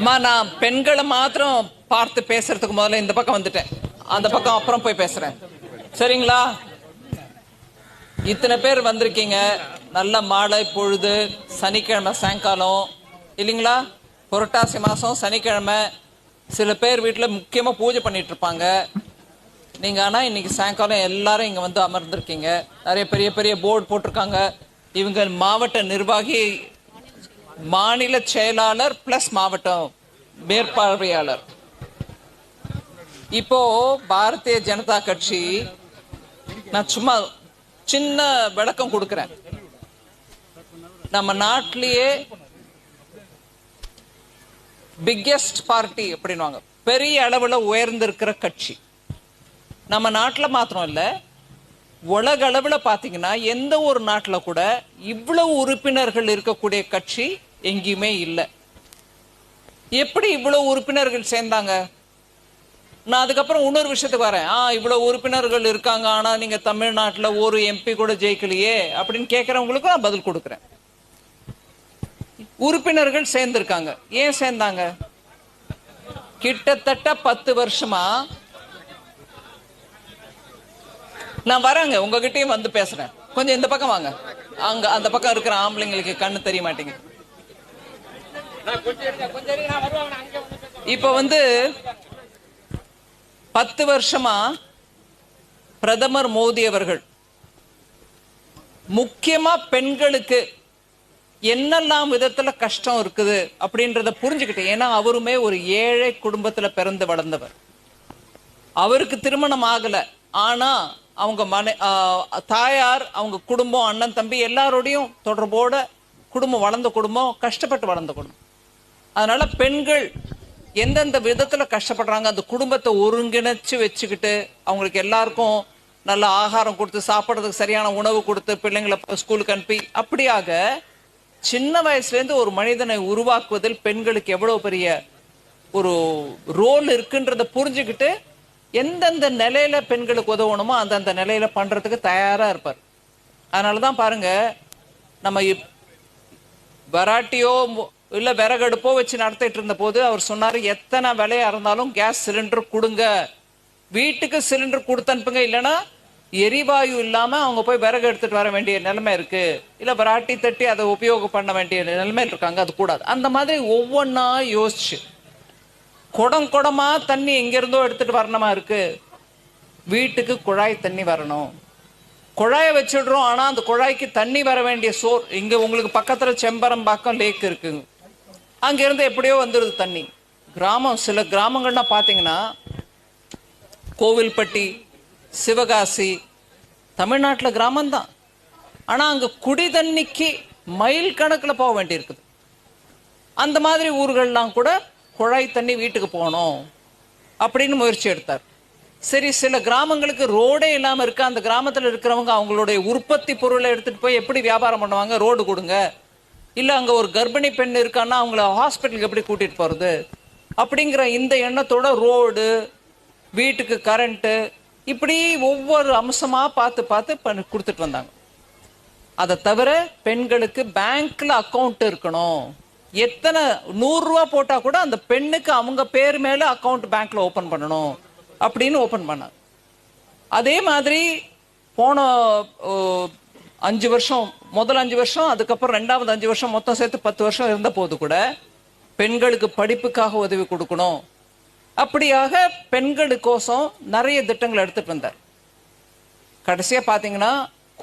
அம்மா நான் பெண்களை மாத்திரம் பார்த்து பேசுறதுக்கு முதல்ல இந்த பக்கம் வந்துட்டேன். அந்த பக்கம் அப்புறம் போய் பேசுறேன். சரிங்களா? இத்தனை பேர் வந்திருக்கீங்க. நல்ல மாலை பொழுது சனிக்கிழமை சாயங்காலம். இல்லைங்களா? புரட்டாசி மாதம் சனிக்கிழமை. சில பேர் வீட்டில் முக்கியமாக பூஜை பண்ணிட்டு இருப்பாங்க. நீங்கள் ஆனால் இன்னைக்கு சாயங்காலம் எல்லாரும் இங்கே வந்து அமர்ந்திருக்கீங்க. நிறைய பெரிய பெரிய போர்டு போட்டிருக்காங்க. இவங்க மாவட்ட நிர்வாகி மாநில செயலாளர் பிளஸ் மாவட்டம் மேற்பார்வையாளர். இப்போ பாரதிய ஜனதா கட்சி நான் சும்மா சின்ன விளக்கம் கொடுக்கிறேன். நம்ம நாட்டிலேயே பிக்கெஸ்ட் பார்ட்டி அப்படின்வாங்க பெரிய அளவுல உயர்ந்திருக்கிற கட்சி. நம்ம நாட்டில் மாத்திரம் இல்லை உலக அளவில் பார்த்தீங்கன்னா எந்த ஒரு நாட்டில் கூட இவ்வளவு உறுப்பினர்கள் இருக்கக்கூடிய கட்சி எங்கேயுமே இல்லை. எப்படி இவ்வளவு உறுப்பினர்கள் சேர்ந்தாங்க? நான் அதுக்கப்புறம் இன்னொரு விஷயத்துக்கு வரேன். ஆ இவ்வளவு உறுப்பினர்கள் இருக்காங்க ஆனா நீங்க தமிழ்நாட்டுல ஒரு எம்பி கூட ஜெயிக்கலையே அப்படின்னு கேட்குறவங்களுக்கு நான் பதில் கொடுக்குறேன். உறுப்பினர்கள் சேர்ந்திருக்காங்க. ஏன் சேர்ந்தாங்க? கிட்டத்தட்ட பத்து வருஷமா நான் வரேங்க உங்ககிட்டயும் வந்து பேசுறேன். கொஞ்சம் இந்த பக்கம் வாங்க. அங்க அந்த பக்கம் இருக்கிற ஆம்பளைங்களுக்கு கண்ணு தெரிய மாட்டேங்குது. இப்ப வந்து பத்து வருஷமா பிரதமர் மோடி அவர்கள் முக்கியமா பெண்களுக்கு என்னெல்லாம் விதத்துல கஷ்டம் இருக்குது அப்படின்றத புரிஞ்சுக்கிட்டு ஏன்னா அவருமே ஒரு ஏழை குடும்பத்துல பிறந்து வளர்ந்தவர். அவருக்கு திருமணம் ஆகல. ஆனா அவங்க மனை ஆஹ் தாயார் அவங்க குடும்பம் அண்ணன் தம்பி எல்லாரோடையும் தொடர்போட குடும்பம் வளர்ந்த குடும்பம் கஷ்டப்பட்டு வளர்ந்த குடும்பம். அதனால பெண்கள் எந்தெந்த விதத்துல கஷ்டப்படுறாங்க அந்த குடும்பத்தை ஒருங்கிணைச்சு வச்சுக்கிட்டு அவங்களுக்கு எல்லாருக்கும் நல்ல ஆகாரம் கொடுத்து சாப்பிட்றதுக்கு சரியான உணவு கொடுத்து பிள்ளைங்களை ஸ்கூலுக்கு அனுப்பி அப்படியாக சின்ன வயசுலேருந்து ஒரு மனிதனை உருவாக்குவதில் பெண்களுக்கு எவ்வளோ பெரிய ஒரு ரோல் இருக்குன்றத புரிஞ்சுக்கிட்டு எந்தெந்த நிலையில பெண்களுக்கு உதவணுமோ அந்தந்த நிலையில பண்றதுக்கு தயாரா இருப்பார். அதனாலதான் பாருங்க நம்ம வராட்டியோ மு- இல்லை விறகடுப்போ வச்சு நடத்திட்டு இருந்த போது அவர் சொன்னார் எத்தனை விலையா இருந்தாலும் கேஸ் சிலிண்டர் கொடுங்க. வீட்டுக்கு சிலிண்டர் கொடுத்து அனுப்புங்க. இல்லைன்னா எரிவாயு இல்லாமல் அவங்க போய் விறகு எடுத்துட்டு வர வேண்டிய நிலைமை இருக்குது இல்லை வராட்டி தட்டி அதை உபயோகம் பண்ண வேண்டிய நிலைமையில் இருக்காங்க. அது கூடாது. அந்த மாதிரி ஒவ்வொன்றா யோசிச்சு. குடம் குடமாக தண்ணி எங்கேருந்தோ எடுத்துகிட்டு வரணுமா இருக்குது வீட்டுக்கு குழாய் தண்ணி வரணும். குழாயை வச்சிடுறோம். ஆனால் அந்த குழாய்க்கு தண்ணி வர வேண்டிய சோர் இங்கே உங்களுக்கு பக்கத்துல செம்பரம்பாக்கம் லேக் இருக்குங்க அங்கேருந்து எப்படியோ வந்துடுது தண்ணி. கிராமம் சில கிராமங்கள்னா பார்த்தீங்கன்னா கோவில்பட்டி சிவகாசி தமிழ்நாட்டில் கிராமம்தான். ஆனால் அங்கே குடி தண்ணிக்கு மைல் கணக்கில் போக வேண்டியிருக்குது. அந்த மாதிரி ஊர்கள்லாம் கூட குழாய் தண்ணி வீட்டுக்கு போகணும் அப்படின்னு முயற்சி எடுத்தார். சரி சில கிராமங்களுக்கு ரோடே இல்லாமல் இருக்கு? அந்த கிராமத்தில் இருக்கிறவங்க அவங்களுடைய உற்பத்தி பொருளை எடுத்துகிட்டு போய் எப்படி வியாபாரம் பண்ணுவாங்க? ரோடு கொடுங்க. இல்லை அங்கே ஒரு கர்ப்பிணி பெண் இருக்கான்னா அவங்கள ஹாஸ்பிட்டலுக்கு எப்படி கூட்டிகிட்டு போகிறது அப்படிங்கிற இந்த எண்ணத்தோட ரோடு வீட்டுக்கு கரண்ட்டு இப்படி ஒவ்வொரு அம்சமாக பார்த்து பார்த்து பண்ணி கொடுத்துட்டு வந்தாங்க. அதை தவிர பெண்களுக்கு பேங்க்கில் அக்கௌண்ட் இருக்கணும். எத்தனை நூறுரூவா போட்டால் கூட அந்த பெண்ணுக்கு அவங்க பேர் மேலே அக்கவுண்ட் பேங்க்கில் ஓப்பன் பண்ணணும் அப்படின்னு ஓப்பன் பண்ணாங்க. அதே மாதிரி போன ஓ, அஞ்சு வருஷம் முதல் அஞ்சு வருஷம் அதுக்கப்புறம் ரெண்டாவது அஞ்சு வருஷம் மொத்தம் சேர்த்து பத்து வருஷம் இருந்த போது கூட பெண்களுக்கு படிப்புக்காக உதவி கொடுக்கணும். அப்படியாக பெண்களுக்கோசம் நிறைய திட்டங்கள் எடுத்துட்டு வந்தார். கடைசியாக பார்த்தீங்கன்னா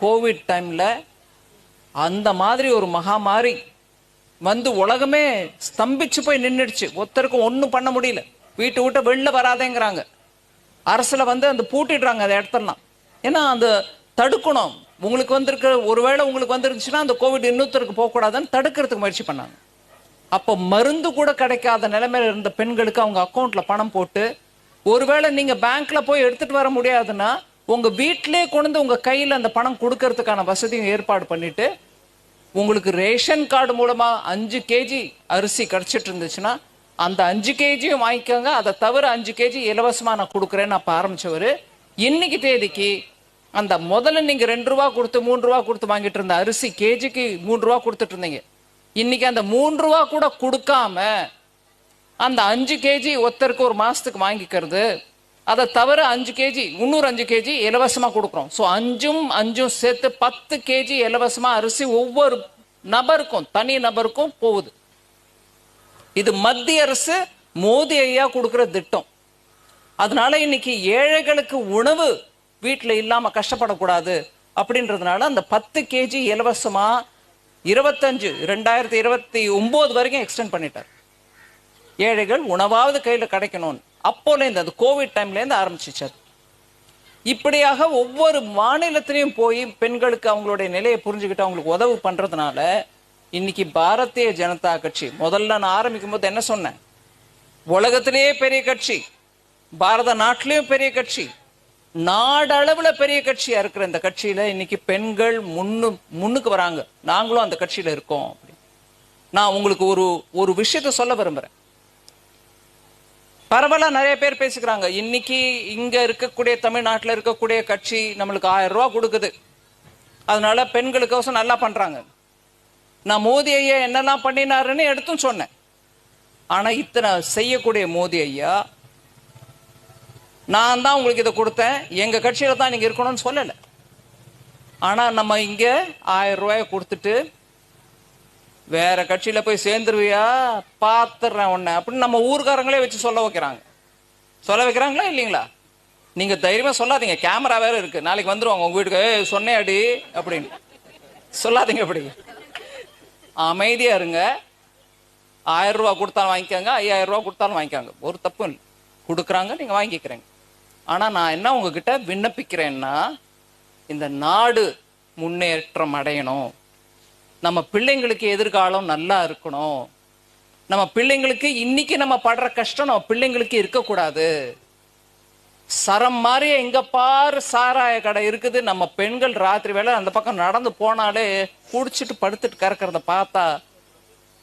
கோவிட் டைமில் அந்த மாதிரி ஒரு மகாமாரி வந்து உலகமே ஸ்தம்பிச்சு போய் நின்றுடுச்சு ஒருத்தருக்கும் ஒன்றும் பண்ண முடியல. வீட்டை விட்டு வெளில வராதேங்கிறாங்க. அரசில் வந்து அந்த பூட்டிடுறாங்க அந்த இடத்தெல்லாம். ஏன்னா அந்த தடுக்கணும். உங்களுக்கு வந்திருக்கிற ஒருவேளை உங்களுக்கு வந்துருந்துச்சுன்னா அந்த கோவிட் இன்னொருத்தருக்கு போகக்கூடாதுன்னு தடுக்கிறதுக்கு முயற்சி பண்ணாங்க. அப்போ மருந்து கூட கிடைக்காத நிலைமையில இருந்த பெண்களுக்கு அவங்க அக்கௌண்ட்ல பணம் போட்டு ஒருவேளை நீங்க பேங்க்ல போய் எடுத்துட்டு வர முடியாதுன்னா உங்க வீட்டிலே கொண்டு வந்து உங்க கையில் அந்த பணம் கொடுக்கறதுக்கான வசதியும் ஏற்பாடு பண்ணிட்டு உங்களுக்கு ரேஷன் கார்டு மூலமா அஞ்சு கேஜி அரிசி கிடைச்சிட்டு இருந்துச்சுன்னா அந்த அஞ்சு கேஜியும் வாங்கிக்கோங்க. அதை தவிர அஞ்சு கேஜி இலவசமா நான் கொடுக்குறேன்னு அப்ப ஆரம்பிச்சவர் இன்னைக்கு தேதிக்கு அந்த முதல்ல நீங்க ரெண்டு ரூபா கொடுத்து மூன்று ரூபா கொடுத்து வாங்கிட்டு இருந்த அரிசி கேஜிக்கு மூன்று ரூபா கொடுத்துட்டு இருந்தீங்க. இன்னைக்கு அந்த மூன்று ரூபா கூட கொடுக்காம அந்த அஞ்சு கேஜி ஒருத்தருக்கு ஒரு மாசத்துக்கு வாங்கிக்கிறது அதை தவிர அஞ்சு கேஜி முந்நூறு அஞ்சு கேஜி இலவசமாக கொடுக்குறோம். ஸோ அஞ்சும் அஞ்சும் சேர்த்து பத்து கேஜி இலவசமாக அரிசி ஒவ்வொரு நபருக்கும் தனி நபருக்கும் போகுது. இது மத்திய அரசு மோதி ஐயா கொடுக்குற திட்டம். அதனால இன்னைக்கு ஏழைகளுக்கு உணவு வீட்டில் இல்லாமல் கஷ்டப்படக்கூடாது அப்படின்றதுனால அந்த பத்து கேஜி இலவசமாக இருபத்தஞ்சு ரெண்டாயிரத்தி இருபத்தி ஒம்பது வரைக்கும் எக்ஸ்டெண்ட் பண்ணிட்டார். ஏழைகள் உணவாவது கையில் கிடைக்கணும்னு. அப்போலேருந்து அது கோவிட் டைம்லேருந்து ஆரம்பிச்சிச்சார். இப்படியாக ஒவ்வொரு மாநிலத்திலையும் போய் பெண்களுக்கு அவங்களுடைய நிலையை புரிஞ்சுக்கிட்டு அவங்களுக்கு உதவு பண்ணுறதுனால இன்னைக்கு பாரதிய ஜனதா கட்சி முதல்ல நான் ஆரம்பிக்கும் போது என்ன சொன்னேன்? உலகத்திலேயே பெரிய கட்சி பாரத நாட்டிலேயும் பெரிய கட்சி நாடளவுல பெரிய கட்சியா இருக்கிற இந்த கட்சியில இன்னைக்கு பெண்கள் முன்னு முன்னுக்கு வராங்க. நாங்களும் அந்த கட்சியில இருக்கோம். நான் உங்களுக்கு ஒரு ஒரு விஷயத்த சொல்ல விரும்புறேன். பரவலா நிறைய பேர் பேசிக்கிறாங்க. இன்னைக்கு இங்க இருக்கக்கூடிய தமிழ்நாட்டில் இருக்கக்கூடிய கட்சி நம்மளுக்கு ஆயிரம் ரூபா கொடுக்குது. அதனால பெண்களுக்கோசம் நல்லா பண்றாங்க. நான் மோதி ஐயா என்னெல்லாம் பண்ணினாருன்னு எடுத்தும் சொன்னேன். ஆனா இத்தனை செய்யக்கூடிய மோதி ஐயா நான் தான் உங்களுக்கு இதை கொடுத்தேன். எங்க கட்சியில தான் நீங்க இருக்கணும்னு சொல்லல. ஆனா நம்ம இங்க ஆயிரம் ரூபாய கொடுத்துட்டு வேற கட்சியில போய் சேர்ந்துருவியா? பாத்துறேன் உன்னை. அப்படின்னு நம்ம ஊர்க்காரங்களே வச்சு சொல்ல வைக்கிறாங்க. சொல்ல வைக்கிறாங்களா இல்லைங்களா? நீங்க தைரியமா சொல்லாதீங்க. கேமரா வேற இருக்கு. நாளைக்கு வந்துருவாங்க உங்க வீட்டுக்கு. சொன்னே அடி. அப்படின்னு. சொல்லாதீங்க அப்படி. அமைதியா இருங்க. ஆயிரம் ரூபா கொடுத்தாலும் வாங்கிக்கோங்க. ஐயாயிரம் ரூபா கொடுத்தாலும் வாங்கிக்கோங்க. ஒரு தப்பும் இல்லை. கொடுக்குறாங்க நீங்க வாங்கிக்கிறீங்க. ஆனால் நான் என்ன உங்ககிட்ட விண்ணப்பிக்கிறேன்னா இந்த நாடு முன்னேற்றம் அடையணும். நம்ம பிள்ளைங்களுக்கு எதிர்காலம் நல்லா இருக்கணும். நம்ம பிள்ளைங்களுக்கு இன்னைக்கு நம்ம படுற கஷ்டம் நம்ம பிள்ளைங்களுக்கு இருக்கக்கூடாது. சரம் மாதிரி எங்க பாரு சாராய கடை இருக்குது. நம்ம பெண்கள் ராத்திரி வேளை அந்த பக்கம் நடந்து போனாலே குடிச்சிட்டு படுத்துட்டு கறக்கிறத பார்த்தா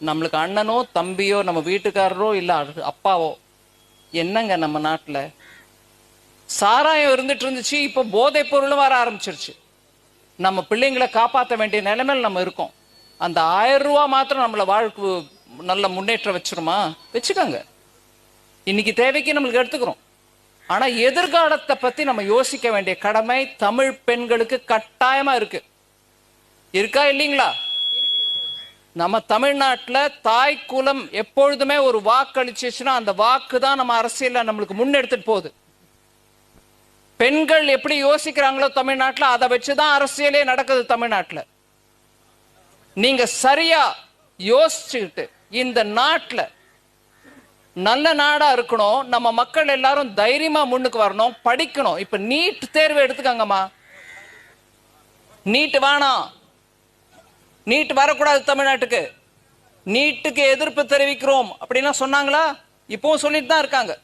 நம்மளுக்கு அண்ணனோ தம்பியோ நம்ம வீட்டுக்காரரோ இல்லை அது அப்பாவோ என்னங்க நம்ம நாட்டில்? சாராயம் இருந்துட்டு இருந்துச்சு இப்போ போதைப் பொருளும் வர ஆரம்பிச்சிருச்சு. நம்ம பிள்ளைங்களை காப்பாற்ற வேண்டிய நிலைமையில் நம்ம இருக்கோம். அந்த ஆயிரம் ரூபா மாத்திரம் நம்மளை வாழ்க்கை நல்ல முன்னேற்றம் வச்சிருமா? வச்சுக்கோங்க. இன்னைக்கு தேவைக்கு நம்மளுக்கு எடுத்துக்கிறோம். ஆனா எதிர்காலத்தை பத்தி நம்ம யோசிக்க வேண்டிய கடமை தமிழ் பெண்களுக்கு கட்டாயமா இருக்கு. இருக்கா இல்லைங்களா? நம்ம தமிழ்நாட்டில் தாய் குலம் எப்பொழுதுமே ஒரு வாக்களிச்சிச்சுன்னா அந்த வாக்கு தான் நம்ம அரசியலில் நம்மளுக்கு முன்னெடுத்துட்டு போகுது. பெண்கள் எப்படி யோசிக்கிறாங்களோ தமிழ்நாட்டில் அதை வச்சுதான் அரசியலே நடக்குது தமிழ்நாட்டில். நீங்க சரியா யோசிச்சுக்கிட்டு இந்த நாட்டில் நல்ல நாடா இருக்கணும் நம்ம மக்கள் எல்லாரும் தைரியமா முன்னுக்கு வரணும் படிக்கணும். இப்ப நீட் தேர்வு எடுத்துக்கங்கம்மா. நீட் வேணாம். நீட் வரக்கூடாது தமிழ்நாட்டுக்கு. நீட்டுக்கு எதிர்ப்பு தெரிவிக்கிறோம் அப்படின்னா சொன்னாங்களா? இப்பவும் சொல்லிட்டு தான் இருக்காங்க.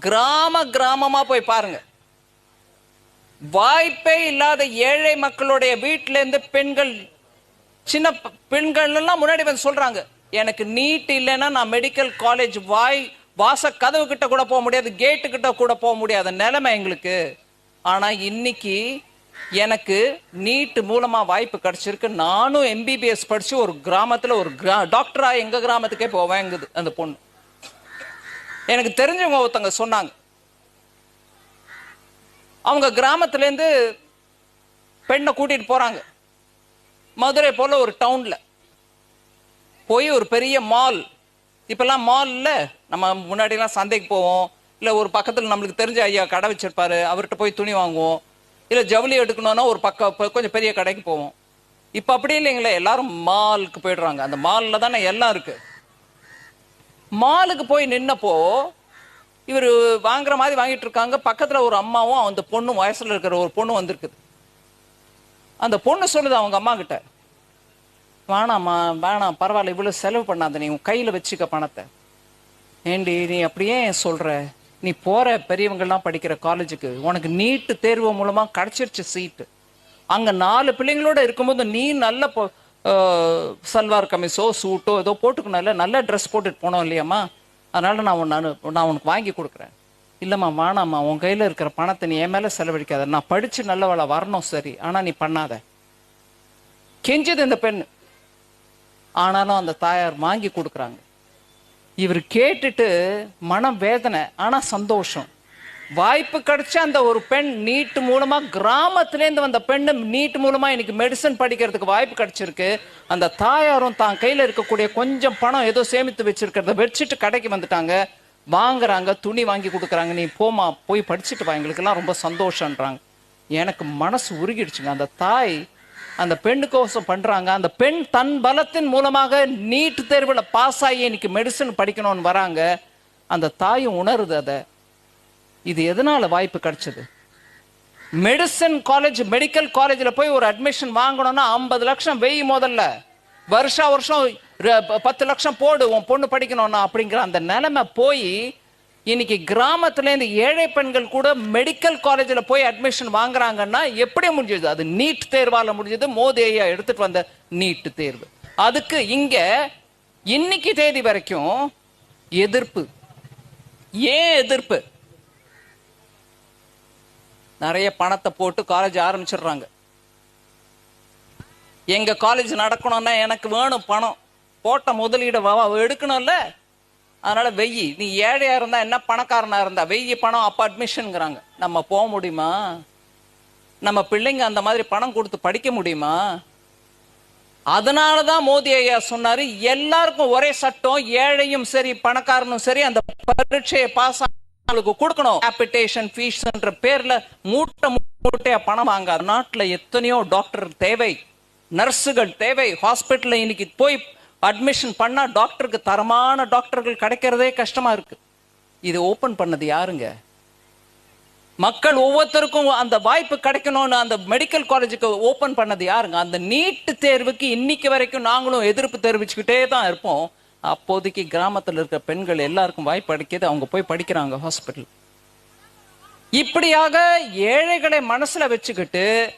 கிராம கிராமமா போய் பாருங்க. வாய்ப்பே இல்லாத ஏழை மக்களுடைய வீட்டில இருந்து பெண்கள் சின்ன பெண்கள் எல்லாம் முன்னாடி வந்து சொல்றாங்க எனக்கு நீட் இல்லைன்னா நான் மெடிக்கல் காலேஜ் வாய் வாச கதவு கிட்ட கூட போக முடியாது கேட்டு கிட்ட கூட போக முடியாத நிலைமை எங்களுக்கு. ஆனா இன்னைக்கு எனக்கு நீட் மூலமா வாய்ப்பு கிடைச்சிருக்கு. நானும் எம்பிபிஎஸ் படிச்சு ஒரு கிராமத்துல ஒரு கிரா டாக்டரா எங்க கிராமத்துக்கே போவேங்குது அந்த பொண்ணு. எனக்கு தெரிஞ்சவங்க ஒருத்தங்க சொன்னாங்க அவங்க கிராமத்துலேருந்து பெண்ணை கூட்டிட்டு போறாங்க. மதுரை போல ஒரு டவுன்ல போய் ஒரு பெரிய மால் இப்பெல்லாம் மாலில் நம்ம முன்னாடிலாம் சந்தைக்கு போவோம். இல்ல ஒரு பக்கத்துல நம்மளுக்கு தெரிஞ்ச ஐயா கடை வச்சிருப்பாரு அவர்கிட்ட போய் துணி வாங்குவோம். இல்ல ஜவுளி எடுக்கணும்னா ஒரு பக்கம் கொஞ்சம் பெரிய கடைக்கு போவோம். இப்ப அப்படி இல்லைங்களே எல்லாரும் மாலுக்கு போயிடுறாங்க. அந்த மால்ல தானே எல்லாம் இருக்கு. மாலுக்கு போய் நின்னப்போ இவர் வாங்குற மாதிரி வாங்கிட்டு இருக்காங்க. பக்கத்தில் ஒரு அம்மாவும் அந்த பொண்ணும் வயசில் இருக்கிற ஒரு பொண்ணு வந்திருக்குது. அந்த பொண்ணு சொல்லுது அவங்க அம்மா கிட்ட வேணாம்மா வேணாம் பரவாயில்ல இவ்வளோ செலவு பண்ணாத நீ உன் கையில் வச்சுக்க பணத்தை. ஏண்டி நீ அப்படியே சொல்கிற நீ போகிற பெரியவங்கள்லாம் படிக்கிற காலேஜுக்கு உனக்கு நீட்டு தேர்வு மூலமாக கிடச்சிருச்சு சீட்டு. அங்கே நாலு பிள்ளைங்களோட இருக்கும்போது நீ நல்ல சல்வார் கமிஸோ சூட்டோ ஏதோ போட்டுக்கணும்ல நல்ல ட்ரெஸ் போட்டுட்டு போனோம் இல்லையாம்மா? அதனால் நான் உன்னை அனு நான் உனக்கு வாங்கி கொடுக்குறேன். இல்லைம்மா வேணாம்மா உன் கையில் இருக்கிற பணத்தை நீ என் மேலே செலவழிக்காத. நான் படித்து நல்லவளை வரணும் சரி. ஆனால் நீ பண்ணாத. கெஞ்சது இந்த பெண். ஆனாலும் அந்த தாயார் வாங்கி கொடுக்குறாங்க. இவர் கேட்டுட்டு மனம் வேதனை ஆனால் சந்தோஷம். வாய்ப்பு கிடைச்ச அந்த ஒரு பெண் நீட் மூலமா கிராமத்திலேருந்து வந்த பெண்ணு நீட் மூலமா இன்னைக்கு மெடிசன் படிக்கிறதுக்கு வாய்ப்பு கிடைச்சிருக்கு. அந்த தாயாரும் தான் கையில இருக்கக்கூடிய கொஞ்சம் பணம் ஏதோ சேமித்து வச்சிருக்கிறத வச்சுட்டு கடைக்கு வந்துட்டாங்க. வாங்குறாங்க துணி வாங்கி கொடுக்குறாங்க. நீ போமா போய் படிச்சுட்டு வா. எங்களுக்கெல்லாம் ரொம்ப சந்தோஷன்றாங்க எனக்கு மனசு உருகிடுச்சுங்க. அந்த தாய் அந்த பெண்ணுக்கோசம் பண்றாங்க. அந்த பெண் தன் பலத்தின் மூலமாக நீட் தேர்வுல பாஸ் ஆகி இன்னைக்கு மெடிசன் படிக்கணும்னு வராங்க. அந்த தாயும் உணருது அதை. இது எதனால வாய்ப்பு கிடைச்சது? மெடிசன் காலேஜ் மெடிக்கல் காலேஜில் போய் ஒரு அட்மிஷன் வாங்கணும்னா ஐம்பது லட்சம் வெய் முதல்ல. வருஷா வருஷம் ர- ப- பத்து லட்சம் போடு உன் பொண்ணு படிக்கணும்னா அப்படிங்கிற அந்த நிலைமை போய் இன்னைக்கு கிராமத்துலேருந்து ஏழை பெண்கள் கூட மெடிக்கல் காலேஜில் போய் அட்மிஷன் வாங்குறாங்கன்னா எப்படி முடிஞ்சது? அது நீட் தேர்வால் முடிஞ்சது மோதி ஐயா எடுத்துட்டு வந்த நீட் தேர்வு. அதுக்கு இங்க இன்னைக்கு தேதி வரைக்கும் எதிர்ப்பு. ஏன் எதிர்ப்பு? நிறைய பணத்தை போட்டு காலேஜ் ஆரம்பிச்சிடுறாங்க. எங்க காலேஜ் நடக்கணும்னா எனக்கு வேணும் பணம். போட்ட முதலீடு எடுக்கணும்ல. அதனால வெயி நீ ஏழையா இருந்தா என்ன பணக்காரனா இருந்தா வெய்யி பணம் அப்ப அட்மிஷன்ங்கிறாங்க நம்ம போக முடியுமா? நம்ம பிள்ளைங்க அந்த மாதிரி பணம் கொடுத்து படிக்க முடியுமா? அதனாலதான் மோடி ஐயா சொன்னாரு எல்லாருக்கும் ஒரே சட்டம் ஏழையும் சரி பணக்காரனும் சரி அந்த பரீட்சையை பாஸ் அவங்களுக்கு கொடுக்கணும். கேபிட்டேஷன் ஃபீஸ்ன்ற பேர்ல மூட்டை மூட்டையா பணம் வாங்க நாட்டுல எத்தனையோ டாக்டர் தேவை. நர்ஸுகள் தேவை. ஹாஸ்பிட்டல்ல இன்னைக்கு போய் அட்மிஷன் பண்ணா டாக்டருக்கு தரமான டாக்டர்கள் கிடைக்கிறதே கஷ்டமா இருக்கு. இது ஓபன் பண்ணது யாருங்க? மக்கள் ஒவ்வொருத்தருக்கும் அந்த வாய்ப்பு கிடைக்கணும்னு அந்த மெடிக்கல் காலேஜுக்கு ஓபன் பண்ணது யாருங்க? அந்த நீட் தேர்வுக்கு இன்னைக்கு வரைக்கும் நாங்களும் எதிர்ப்பு தெரிவிச்சுக்கிட்டே தான் இருப்போம். அப்போதைக்கு கிராமத்தில் இருக்கிற பெண்கள் எல்லாருக்கும் வாய்ப்பு கிடைக்கிது. அவங்க போய் படிக்கிறாங்க ஹாஸ்பிட்டல் இப்படியாக ஏழைகளை மனசுல வச்சுக்கிட்டு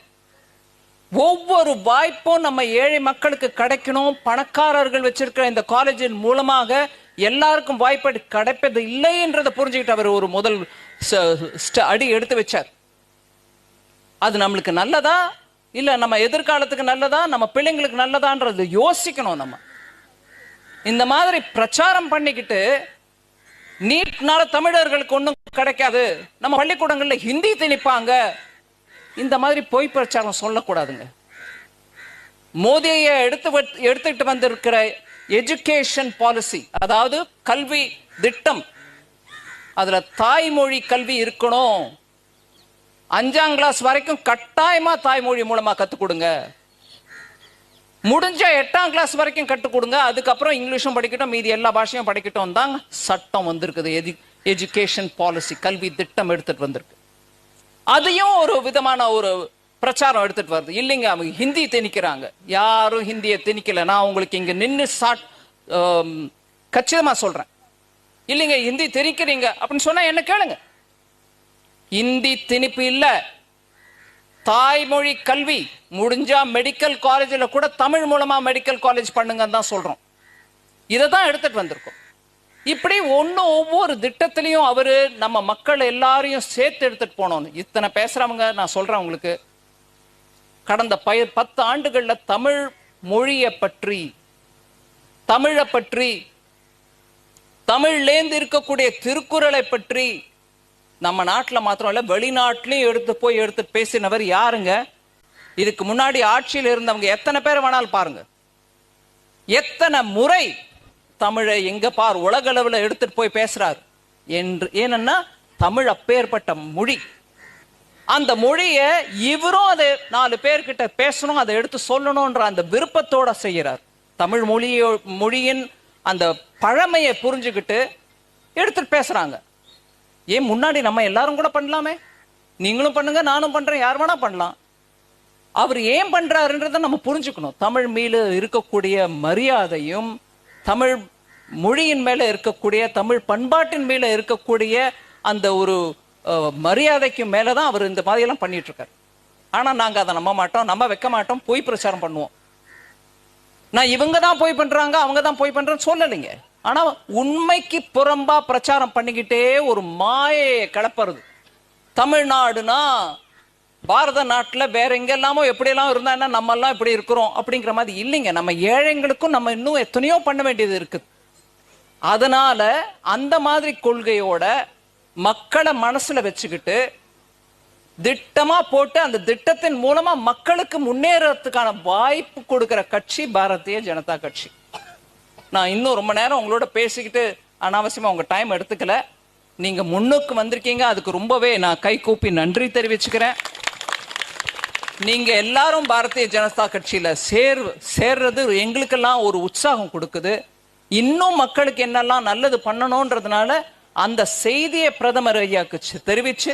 ஒவ்வொரு வாய்ப்பும் நம்ம ஏழை மக்களுக்கு கிடைக்கணும். பணக்காரர்கள் வச்சிருக்கிற இந்த காலேஜின் மூலமாக எல்லாருக்கும் வாய்ப்பு கிடைப்பது இல்லை என்றதை புரிஞ்சுக்கிட்டு அவர் ஒரு முதல் ஸ்ட- அடி எடுத்து வச்சார். அது நம்மளுக்கு நல்லதா? இல்ல நம்ம எதிர்காலத்துக்கு நல்லதா? நம்ம பிள்ளைங்களுக்கு நல்லதான்றது யோசிக்கணும் நம்ம. இந்த மாதிரி பிரச்சாரம் பண்ணிக்கிட்டு நீட்னால தமிழர்களுக்கு ஒன்றும் கிடைக்காது. நம்ம பள்ளிக்கூடங்களில் ஹிந்தி திணிப்பாங்க. இந்த மாதிரி பொய் பிரச்சாரம் சொல்லக்கூடாதுங்க. மோதியை எடுத்து வ- எடுத்துட்டு வந்திருக்கிற எஜுகேஷன் பாலிசி அதாவது கல்வி திட்டம் அதுல தாய்மொழி கல்வி இருக்கணும். அஞ்சாம் கிளாஸ் வரைக்கும் கட்டாயமா தாய்மொழி மூலமா கத்துக் கொடுங்க. முடிஞ்ச எட்டாம் கிளாஸ் வரைக்கும் கற்றுக் கொடுங்க அதுக்கப்புறம் இங்கிலீஷும் படிக்கட்டும் மீதி எல்லா பாஷையும் படிக்கட்டும் தான் சட்டம் வந்திருக்குது. எது எஜுகேஷன் பாலிசி கல்வி திட்டம் எடுத்துட்டு வந்திருக்கு. அதையும் ஒரு விதமான ஒரு பிரச்சாரம் எடுத்துட்டு வருது. இல்லைங்க அவங்க ஹிந்தி திணிக்கிறாங்க. யாரும் ஹிந்தியை திணிக்கல. நான் உங்களுக்கு இங்க நின்று சாட் கச்சிதமா சொல்றேன். இல்லைங்க ஹிந்தி திணிக்கிறீங்க அப்படின்னு சொன்னா என்ன கேளுங்க. ஹிந்தி திணிப்பு இல்லை. தாய்மொழி கல்வி முடிஞ்சா மெடிக்கல் காலேஜில் கூட தமிழ் மூலமா மெடிக்கல் காலேஜ் பண்ணுங்கன்னு தான் சொல்றோம். இதை தான் எடுத்துட்டு வந்திருக்கோம். இப்படி ஒன்று ஒவ்வொரு திட்டத்திலையும் அவரு நம்ம மக்கள் எல்லாரையும் சேர்த்து எடுத்துட்டு போனோம் இத்தனை பேசுறவங்க நான் சொல்றேன் உங்களுக்கு. கடந்த பய பத்து ஆண்டுகளில் தமிழ் மொழியை பற்றி தமிழை பற்றி தமிழ்லேந்து இருக்கக்கூடிய திருக்குறளை பற்றி நம்ம நாட்டில் மாத்திரம் இல்லை வெளிநாட்டிலையும் எடுத்து போய் எடுத்து பேசினவர் யாருங்க? இதுக்கு முன்னாடி ஆட்சியில் இருந்தவங்க எத்தனை பேர் வேணாலும் பாருங்க. எத்தனை முறை தமிழை எங்க பார் உலக அளவில் எடுத்துட்டு போய் பேசுறாரு? என்று ஏனன்னா தமிழ் அப்பேற்பட்ட மொழி. அந்த மொழியை இவரும் அதை நாலு பேர்கிட்ட பேசணும் அதை எடுத்து சொல்லணும்ன்ற அந்த விருப்பத்தோட செய்கிறார் தமிழ் மொழியோ மொழியின் அந்த பழமையை புரிஞ்சுக்கிட்டு எடுத்துட்டு பேசுறாங்க. ஏன் முன்னாடி நம்ம எல்லாரும் கூட பண்ணலாமே? நீங்களும் பண்ணுங்க நானும் பண்றேன் யார் வேணா பண்ணலாம். அவர் ஏன் பண்றாருன்றத நம்ம புரிஞ்சுக்கணும். தமிழ் மீது இருக்கக்கூடிய மரியாதையும் தமிழ் மொழியின் மேல இருக்கக்கூடிய தமிழ் பண்பாட்டின் மேல இருக்கக்கூடிய அந்த ஒரு மரியாதைக்கு மேலதான் அவர் இந்த மாதிரி எல்லாம் பண்ணிட்டு இருக்காரு ஆனா நாங்க அதை நம்ப மாட்டோம் நம்ம வைக்க மாட்டோம் பொய் பிரச்சாரம் பண்ணுவோம். நான் இவங்க தான் போய் பண்றாங்க அவங்க தான் போய் பண்றேன்னு சொல்லலைங்க. ஆனா உண்மைக்கு புறம்பா பிரச்சாரம் பண்ணிக்கிட்டே ஒரு மாயையை கிளப்புறது. தமிழ்நாடுனா பாரத நாட்டில் வேற எங்கெல்லாமோ எப்படியெல்லாம் இருந்தா என்ன நம்ம எல்லாம் இப்படி இருக்கிறோம் அப்படிங்கிற மாதிரி இல்லைங்க. நம்ம ஏழைங்களுக்கும் நம்ம இன்னும் எத்தனையோ பண்ண வேண்டியது இருக்குது. அதனால அந்த மாதிரி கொள்கையோட மக்களை மனசுல வச்சுக்கிட்டு திட்டமா போட்டு அந்த திட்டத்தின் மூலமா மக்களுக்கு முன்னேறதுக்கான வாய்ப்பு கொடுக்கிற கட்சி பாரதிய ஜனதா கட்சி. நான் இன்னும் ரொம்ப நேரம் உங்களோட பேசிக்கிட்டு அனாவசியமாக உங்கள் டைம் எடுத்துக்கல. நீங்கள் முன்னுக்கு வந்திருக்கீங்க. அதுக்கு ரொம்பவே நான் கை கூப்பி நன்றி தெரிவிச்சுக்கிறேன். நீங்கள் எல்லாரும் பாரதிய ஜனதா கட்சியில் சேர் சேர்றது எங்களுக்கெல்லாம் ஒரு உற்சாகம் கொடுக்குது. இன்னும் மக்களுக்கு என்னெல்லாம் நல்லது பண்ணணுன்றதுனால அந்த செய்தியை பிரதமர் ஐயாக்கு தெரிவித்து தெரிவிச்சு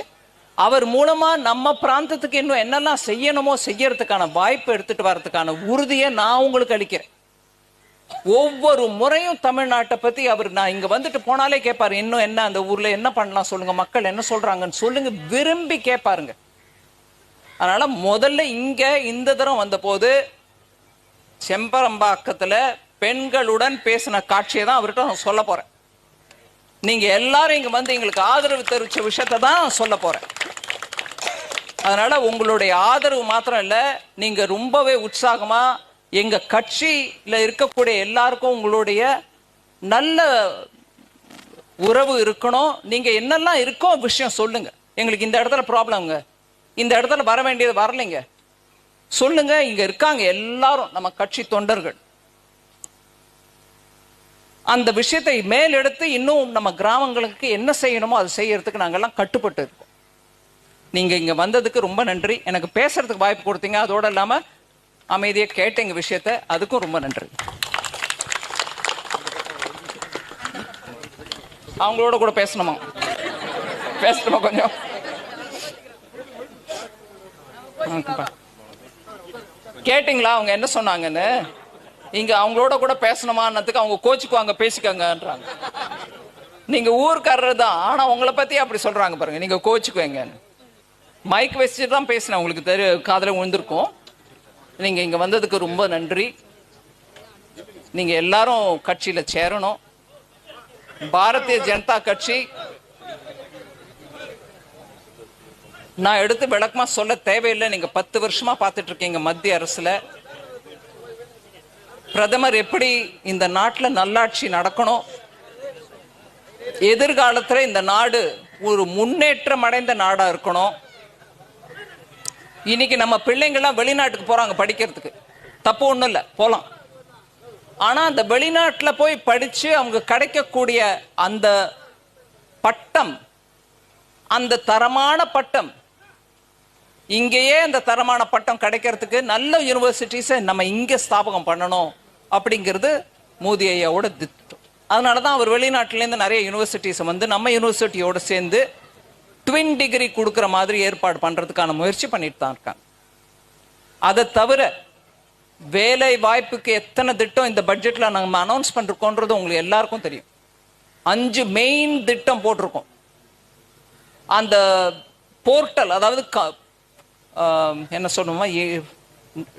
அவர் மூலமாக நம்ம பிராந்தத்துக்கு இன்னும் என்னெல்லாம் செய்யணுமோ செய்யறதுக்கான வாய்ப்பு எடுத்துகிட்டு வர்றதுக்கான உறுதியை நான் உங்களுக்கு அளிக்கிறேன். ஒவ்வொரு முறையும் தமிழ்நாட்டை பத்தி அவர் நான் இங்க வந்துட்டு போனாலே கேட்பாரு இன்னும் என்ன அந்த ஊர்ல என்ன பண்ணலாம் சொல்லுங்க மக்கள் என்ன சொல்றாங்கன்னு சொல்லுங்க விரும்பி கேட்பாருங்க அதனால முதல்ல இங்க இந்த தரம் வந்தபோது செம்பரம்பாக்கத்துல பெண்களுடன் பேசின காட்சியை தான் அவர்கிட்ட நான் சொல்ல போறேன். நீங்க எல்லாரும் இங்க வந்து எங்களுக்கு ஆதரவு தெரிவிச்ச விஷயத்தை தான் சொல்ல போறேன். அதனால உங்களுடைய ஆதரவு மாத்திரம் இல்ல நீங்க ரொம்பவே உற்சாகமா எங்க கட்சியில இருக்கக்கூடிய எல்லாருக்கும் உங்களுடைய நல்ல உறவு இருக்கணும். நீங்க என்னெல்லாம் இருக்கோ விஷயம் சொல்லுங்க. எங்களுக்கு இந்த இடத்துல ப்ராப்ளம்ங்க இந்த இடத்துல வர வேண்டியது வரலைங்க. சொல்லுங்க இங்க இருக்காங்க எல்லாரும் நம்ம கட்சி தொண்டர்கள். அந்த விஷயத்தை மேலெடுத்து இன்னும் நம்ம கிராமங்களுக்கு என்ன செய்யணுமோ அதை செய்யறதுக்கு நாங்கெல்லாம் கட்டுப்பட்டு இருக்கோம். நீங்க இங்க வந்ததுக்கு ரொம்ப நன்றி. எனக்கு பேசுறதுக்கு வாய்ப்பு கொடுத்தீங்க. அதோட இல்லாமல் அமைதியை கேட்ட எங்கள் விஷயத்த. அதுக்கும் ரொம்ப நன்றி. அவங்களோட கூட பேசணுமா? பேசணுமா கொஞ்சம்? கேட்டிங்களா? அவங்க என்ன சொன்னாங்கன்னு? இங்க அவங்களோட கூட பேசணுமான்னதுக்கு அவங்க கோச்சுக்குவாங்க பேசிக்கங்கன்றாங்க. நீங்க ஊர்க்காரர் தான் ஆனா உங்களை பத்தி அப்படி சொல்றாங்க பாருங்க. நீங்க கோச்சுக்குவீங்கன்னு மைக் வச்சுட்டு தான் பேசினேன். உங்களுக்கு தெரிய காதுல விழுந்திருக்கும். நீங்க இங்க வந்ததுக்கு ரொம்ப நன்றி. நீங்க எல்லாரும் கட்சியில சேரணும். பாரதிய ஜனதா கட்சி நான் எடுத்து விளக்கமா சொல்ல தேவையில்லை. நீங்க பத்து வருஷமா பார்த்துட்டு இருக்கீங்க மத்திய அரசுல. பிரதமர் எப்படி இந்த நாட்டில் நல்லாட்சி நடக்கணும்? எதிர்காலத்தில் இந்த நாடு ஒரு முன்னேற்றம் அடைந்த நாடா இருக்கணும். இன்னைக்கு நம்ம பிள்ளைங்கள்லாம் வெளிநாட்டுக்கு போறாங்க படிக்கிறதுக்கு. தப்பு ஒன்றும் இல்லை போகலாம் ஆனால் அந்த வெளிநாட்டில் போய் படித்து அவங்க கிடைக்கக்கூடிய அந்த பட்டம் அந்த தரமான பட்டம் இங்கேயே அந்த தரமான பட்டம் கிடைக்கிறதுக்கு நல்ல யூனிவர்சிட்டிஸை நம்ம இங்கே ஸ்தாபகம் பண்ணணும் அப்படிங்கிறது மோதி ஐயாவோட திட்டம். அதனால தான் அவர் வெளிநாட்டிலேருந்து நிறைய யூனிவர்சிட்டிஸை வந்து நம்ம யூனிவர்சிட்டியோடு சேர்ந்து ட்வின் டிகிரி கொடுக்குற மாதிரி ஏற்பாடு பண்ணுறதுக்கான முயற்சி பண்ணிட்டு தான் இருக்காங்க. அதை தவிர வேலை வாய்ப்புக்கு எத்தனை திட்டம் இந்த பட்ஜெட்டில் நம்ம அனௌன்ஸ் பண்ணிருக்கோன்றது உங்களுக்கு எல்லாருக்கும் தெரியும். அஞ்சு மெயின் திட்டம் போட்டிருக்கோம். அந்த போர்ட்டல் அதாவது க- என்ன சொல்லணுமா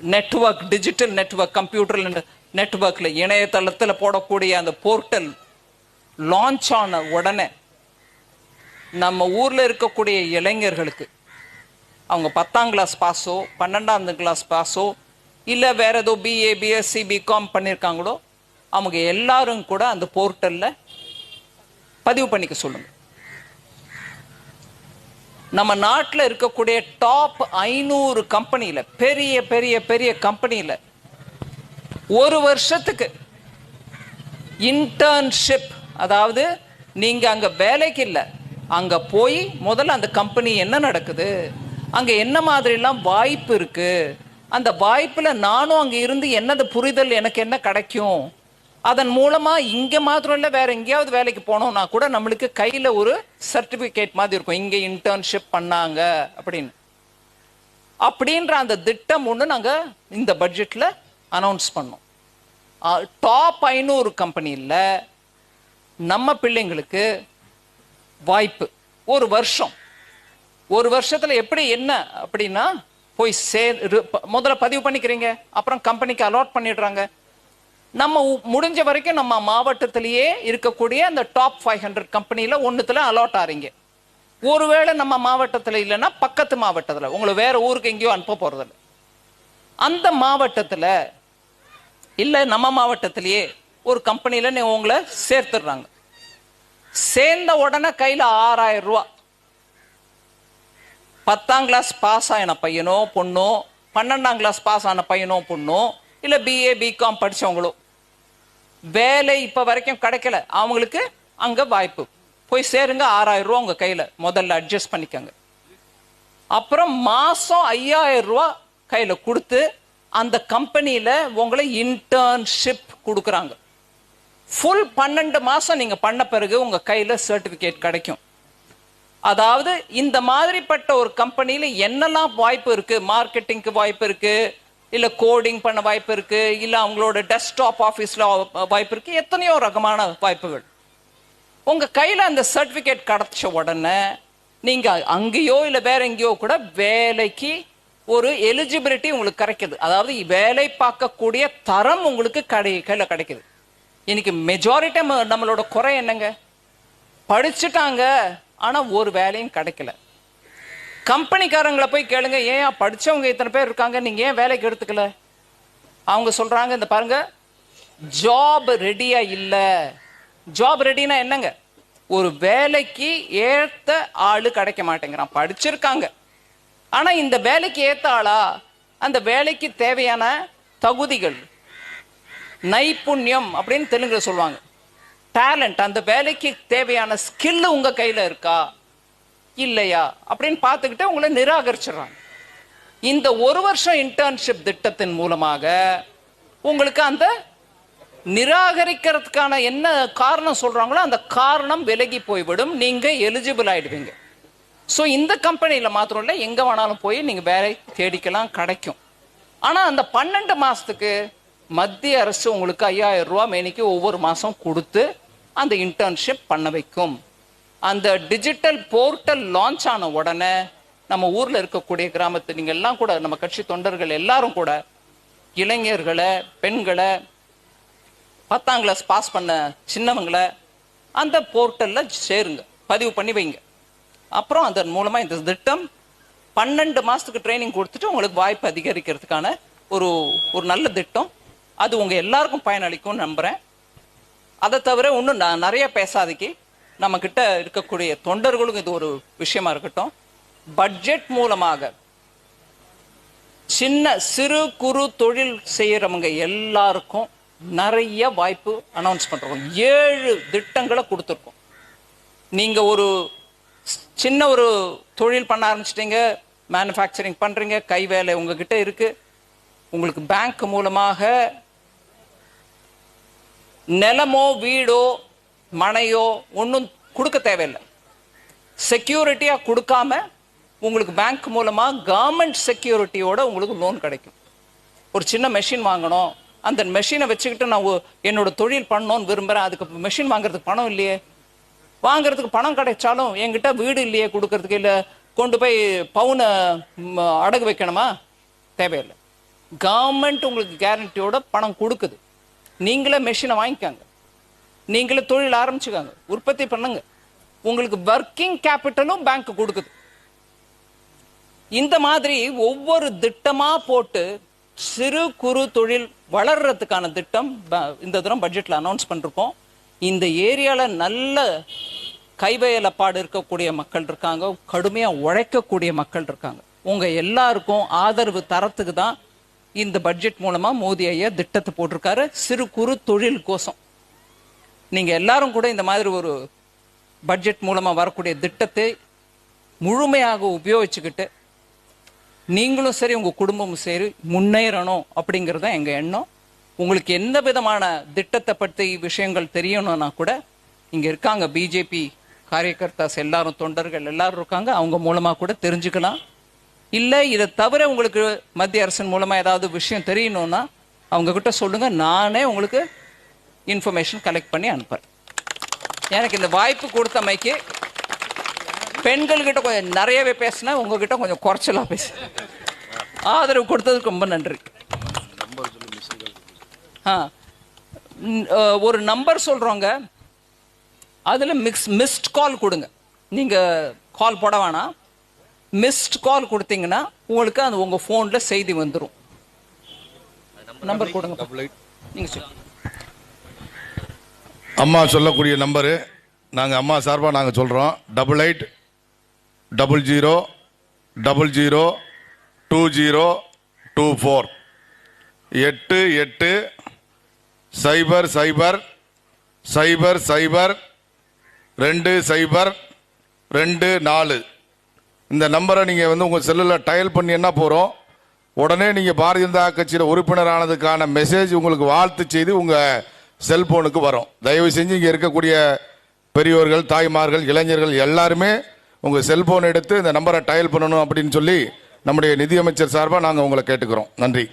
நெட்வொர்க் டிஜிட்டல் நெட்வொர்க் கம்ப்யூட்டர் நெட்ஒர்க்கில் இணையதளத்தில் போடக்கூடிய அந்த போர்ட்டல் லான்ச் ஆன உடனே நம்ம ஊரில் இருக்கக்கூடிய இளைஞர்களுக்கு அவங்க பத்தாம் கிளாஸ் பாஸோ பன்னெண்டாம் கிளாஸ் பாஸோ இல்லை வேற ஏதோ பிஏ பிஎஸ்சி பிகாம் பண்ணியிருக்காங்களோ அவங்க எல்லாரும் கூட அந்த போர்ட்டலில் பதிவு பண்ணிக்க சொல்லுங்க. நம்ம நாட்டில் இருக்கக்கூடிய டாப் ஐநூறு கம்பெனியில் பெரிய பெரிய பெரிய கம்பெனியில் ஒரு வருஷத்துக்கு இன்டர்ன்ஷிப் அதாவது நீங்கள் அங்கே வேலைக்கு இல்லை அங்கே போய் முதல்ல அந்த கம்பெனி என்ன நடக்குது? அங்கே என்ன மாதிரிலாம் வாய்ப்பு இருக்குது அந்த வாய்ப்பில் நானும் அங்கே இருந்து என்னது புரிதல் எனக்கு என்ன கிடைக்கும்? அதன் மூலமாக இங்கே மாத்திரம் இல்லை வேற எங்கேயாவது வேலைக்கு போனோம்னா கூட நம்மளுக்கு கையில் ஒரு சர்டிஃபிகேட் மாதிரி இருக்கும். இங்கே இன்டர்ன்ஷிப் பண்ணாங்க அப்படின்னு. அப்படின்ற அந்த திட்டம் ஒன்று நாங்கள் இந்த பட்ஜெட்டில் அனௌன்ஸ் பண்ணோம். டாப் ஐநூறு கம்பெனியில் நம்ம பிள்ளைங்களுக்கு வாய்ப்பு. ஒரு வருஷம். ஒரு வருஷத்துல எப்படி என்ன அப்படின்னா போய் சே முதல்ல பதிவு பண்ணிக்கிறீங்க. அப்புறம் கம்பெனிக்கு அலாட் பண்ணிடுறாங்க. நம்ம முடிஞ்ச வரைக்கும் நம்ம மாவட்டத்திலேயே இருக்கக்கூடிய அந்த டாப் ஃபைவ் ஹண்ட்ரட் கம்பெனியில் ஒன்றுத்தில் அலாட் ஆறீங்க. ஒருவேளை நம்ம மாவட்டத்தில் இல்லைன்னா பக்கத்து மாவட்டத்தில். உங்களை வேற ஊருக்கு எங்கேயோ அனுப்ப போகிறதில்ல அந்த மாவட்டத்தில் இல்லை நம்ம மாவட்டத்திலேயே ஒரு கம்பெனியில் உங்களை சேர்த்துடுறாங்க. சேர்ந்த உடனே கையில் ஆறாயிரம் ரூபா. பத்தாம் கிளாஸ் பாஸ் ஆன பையனோ பொண்ணோ பன்னெண்டாம் கிளாஸ் பாஸ் ஆன பையனோ பொண்ணோ இல்லை பிஏ பிகாம் படித்தவங்களோ வேலை இப்போ வரைக்கும் கிடைக்கல. அவங்களுக்கு அங்கே வாய்ப்பு. போய் சேருங்க ஆறாயிரம் ரூபா உங்கள் கையில். முதல்ல அட்ஜஸ்ட் பண்ணிக்கோங்க. அப்புறம் மாதம் ஐயாயிரம் ரூபா கையில் கொடுத்து அந்த கம்பெனியில் உங்களை இன்டர்ன்ஷிப் கொடுக்குறாங்க. ஃபுல் பன்னெண்டு மாதம் நீங்கள் பண்ண பிறகு உங்கள் கையில் சர்டிஃபிகேட் கிடைக்கும். அதாவது இந்த மாதிரிப்பட்ட ஒரு கம்பெனியில் என்னெல்லாம் வாய்ப்பு இருக்குது மார்க்கெட்டிங்க்கு வாய்ப்பு இருக்குது இல்லை கோடிங் பண்ண வாய்ப்பு இருக்குது இல்லை அவங்களோட டெஸ்க்டாப் ஆஃபீஸில் வாய்ப்பு இருக்குது எத்தனையோ ரகமான வாய்ப்புகள். உங்கள் கையில் அந்த சர்டிஃபிகேட் கிடைச்ச உடனே நீங்கள் அங்கேயோ இல்லை வேற எங்கேயோ கூட வேலைக்கு ஒரு எலிஜிபிலிட்டி உங்களுக்கு கிடைக்குது. அதாவது வேலை பார்க்கக்கூடிய தரம் உங்களுக்கு கடை கையில் கிடைக்குது. இன்னைக்கு மெஜாரிட்டி நம்மளோட குறை என்னங்க? படிச்சுட்டாங்க ஆனால் ஒரு வேலையும் கிடைக்கல. கம்பெனிக்காரங்களை போய் கேளுங்க ஏன் படித்தவங்க இத்தனை பேர் இருக்காங்க நீங்கள் ஏன் வேலைக்கு எடுத்துக்கல? அவங்க சொல்கிறாங்க இந்த பாருங்க ஜாப் ரெடியா இல்லை. ஜாப் ரெடினா என்னங்க? ஒரு வேலைக்கு ஏற்ற ஆள் கிடைக்க மாட்டேங்கிறான் படிச்சிருக்காங்க. ஆனால் இந்த வேலைக்கு ஏற்ற ஆளா? அந்த வேலைக்கு தேவையான தகுதிகள் நைப்புண்ணியம் அப்படின்னு தெலுங்குல சொல்லுவாங்க. டேலண்ட் அந்த வேலைக்கு தேவையான ஸ்கில் உங்க கையில இருக்கா? இல்லையா? அப்படின்னு பார்த்துக்கிட்டு உங்களை நிராகரிச்சிடுறாங்க. இந்த ஒரு வருஷம் இன்டர்ன்ஷிப் திட்டத்தின் மூலமாக உங்களுக்கு அந்த நிராகரிக்கிறதுக்கான என்ன காரணம் சொல்றாங்களோ அந்த காரணம் விலகி போய்விடும். நீங்க எலிஜிபிள் ஆயிடுவீங்க. ஸோ இந்த கம்பெனியில் மாத்திரம் இல்லை எங்கே வேணாலும் போய் நீங்கள் வேலை தேடிக்கலாம் கிடைக்கும். ஆனால் அந்த பன்னெண்டு மாதத்துக்கு மத்திய அரசு உங்களுக்கு ஐயாயிரம் ரூபா மேனிக்கு ஒவ்வொரு மாதம் கொடுத்து அந்த இன்டர்ன்ஷிப் பண்ண வைக்கும். அந்த டிஜிட்டல் போர்ட்டல் லான்ச் ஆன உடனே நம்ம ஊரில் இருக்கக்கூடிய கிராமத்து நீங்கள் எல்லாம் கூட நம்ம கட்சி தொண்டர்கள் எல்லாரும் கூட இளைஞர்களை பெண்களை பத்தாம் கிளாஸ் பாஸ் பண்ண சின்னவங்களை அந்த போர்ட்டலில் சேருங்க. பதிவு பண்ணி வைங்க. அப்புறம் அதன் மூலமாக இந்த திட்டம் பன்னெண்டு மாதத்துக்கு ட்ரைனிங் கொடுத்துட்டு உங்களுக்கு வாய்ப்பு அதிகரிக்கிறதுக்கான ஒரு ஒரு நல்ல திட்டம் அது உங்கள் எல்லாருக்கும் பயனளிக்கும்னு நம்புகிறேன் அதை தவிர இன்னும் நான் நிறைய பேசாதக்கு நம்ம கிட்ட இருக்கக்கூடிய தொண்டர்களுக்கும் இது ஒரு விஷயமா இருக்கட்டும். பட்ஜெட் மூலமாக சின்ன சிறு குறு தொழில் செய்யறவங்க எல்லாருக்கும் நிறைய வாய்ப்பு அனௌன்ஸ் பண்றோம். ஏழு திட்டங்களை கொடுத்துருக்கோம். நீங்க ஒரு சின்ன ஒரு தொழில் பண்ண ஆரம்பிச்சிட்டீங்க. மேனுஃபேக்சரிங் பண்றீங்க. கை வேலை உங்ககிட்ட இருக்கு. உங்களுக்கு பேங்க் மூலமாக நிலமோ வீடோ மனையோ ஒன்றும் கொடுக்க தேவையில்லை. செக்யூரிட்டியாக கொடுக்காம உங்களுக்கு பேங்க் மூலமாக கவர்மெண்ட் செக்யூரிட்டியோட உங்களுக்கு லோன் கிடைக்கும். ஒரு சின்ன மெஷின் வாங்கணும். அந்த மெஷினை வச்சுக்கிட்டு நான் என்னோட தொழில் பண்ணணும்னு விரும்புகிறேன் அதுக்கு மெஷின் வாங்குறதுக்கு பணம் இல்லையே. வாங்குறதுக்கு பணம் கிடைச்சாலும் என்கிட்ட வீடு இல்லையே கொடுக்கறதுக்கு இல்லை கொண்டு போய் பவுனை அடகு வைக்கணுமா? தேவையில்லை. கவர்மெண்ட் உங்களுக்கு கேரண்டியோட பணம் கொடுக்குது. நீங்களே மெஷினை வாங்கிக்கோங்க. நீங்களே தொழில் ஆரம்பிச்சுக்காங்க. உற்பத்தி பண்ணுங்க. உங்களுக்கு ஒர்க்கிங் கேபிட்டலும் பேங்க் கொடுக்குது. இந்த மாதிரி ஒவ்வொரு திட்டமா போட்டு சிறு குறு தொழில் வளர்றதுக்கான திட்டம் இந்த தூரம் பட்ஜெட்ல அனௌன்ஸ் பண்ணிருக்கோம். இந்த ஏரியால நல்ல கைவயலப்பாடு இருக்கக்கூடிய மக்கள் இருக்காங்க. கடுமையாக உழைக்கக்கூடிய மக்கள் இருக்காங்க. உங்க எல்லாருக்கும் ஆதரவு தரத்துக்கு தான் இந்த பட்ஜெட் மூலமா மோடி ஐயா திட்டத்தை போட்டிருக்காரு. சிறு குறு தொழில் கோசம் நீங்க எல்லாரும் கூட இந்த மாதிரி ஒரு பட்ஜெட் மூலமா வரக்கூடிய திட்டத்தை முழுமையாக உபயோகிச்சுக்கிட்டு நீங்களும் சரி உங்க குடும்பமும் சரி முன்னேறணும் அப்படிங்கிறது தான் எங்க எண்ணம். உங்களுக்கு எந்த விதமான திட்டத்தை பற்றி விஷயங்கள் தெரியணும்னா கூட இங்க இருக்காங்க பிஜேபி காரியகர்த்தாஸ் எல்லாரும் தொண்டர்கள் எல்லாரும் இருக்காங்க. அவங்க மூலமா கூட தெரிஞ்சுக்கலாம். இல்லை இதை தவிர உங்களுக்கு மத்திய அரசின் மூலமாக ஏதாவது விஷயம் தெரியணும்னா அவங்க கிட்ட சொல்லுங்க நானே உங்களுக்கு இன்ஃபர்மேஷன் கலெக்ட் பண்ணி அனுப்புறேன். எனக்கு இந்த வாய்ப்பு கொடுத்தமைக்கு பெண்கள்கிட்ட கொஞ்சம் நிறையவே பேசினா உங்ககிட்ட கொஞ்சம் குறைச்சலாக பேச. ஆதரவு கொடுத்ததுக்கு ரொம்ப நன்றி. ஆ ஒரு நம்பர் சொல்கிறோங்க அதில் மிக்ஸ் மிஸ்ட் கால் கொடுங்க. நீங்கள் கால் போட வேணாம். மிஸ்ட் கால் கொடுத்தீங்கன்னா உங்களுக்கு அது உங்க போன்ல செய்தி வந்துடும் நம்பர் கொடுங்க. நீங்க சொல்லுங்க அம்மா சொல்லக்கூடிய நம்பரு நாங்கள் அம்மா சார்பாக நாங்கள் சொல்கிறோம் double eight double zero double zero two zero two four எட்டு எட்டு சைபர் சைபர் சைபர் சைபர் ரெண்டு சைபர் ரெண்டு நாலு. இந்த நம்பரை நீங்கள் வந்து உங்கள் செல்லில் டயல் பண்ணி என்ன போகிறோம் உடனே நீங்கள் பாரதிய ஜனதா கட்சியில் உறுப்பினரானதுக்கான மெசேஜ் உங்களுக்கு வாழ்த்து செய்து உங்கள் செல்போனுக்கு வரும். தயவு செஞ்சு இங்கே இருக்கக்கூடிய பெரியோர்கள் தாய்மார்கள் இளைஞர்கள் எல்லாருமே உங்கள் செல்போன் எடுத்து இந்த நம்பரை டயல் பண்ணணும் அப்படின்னு சொல்லி நம்முடைய நிதியமைச்சர் சார்பாக நாங்கள் உங்களை கேட்டுக்கிறோம். நன்றி.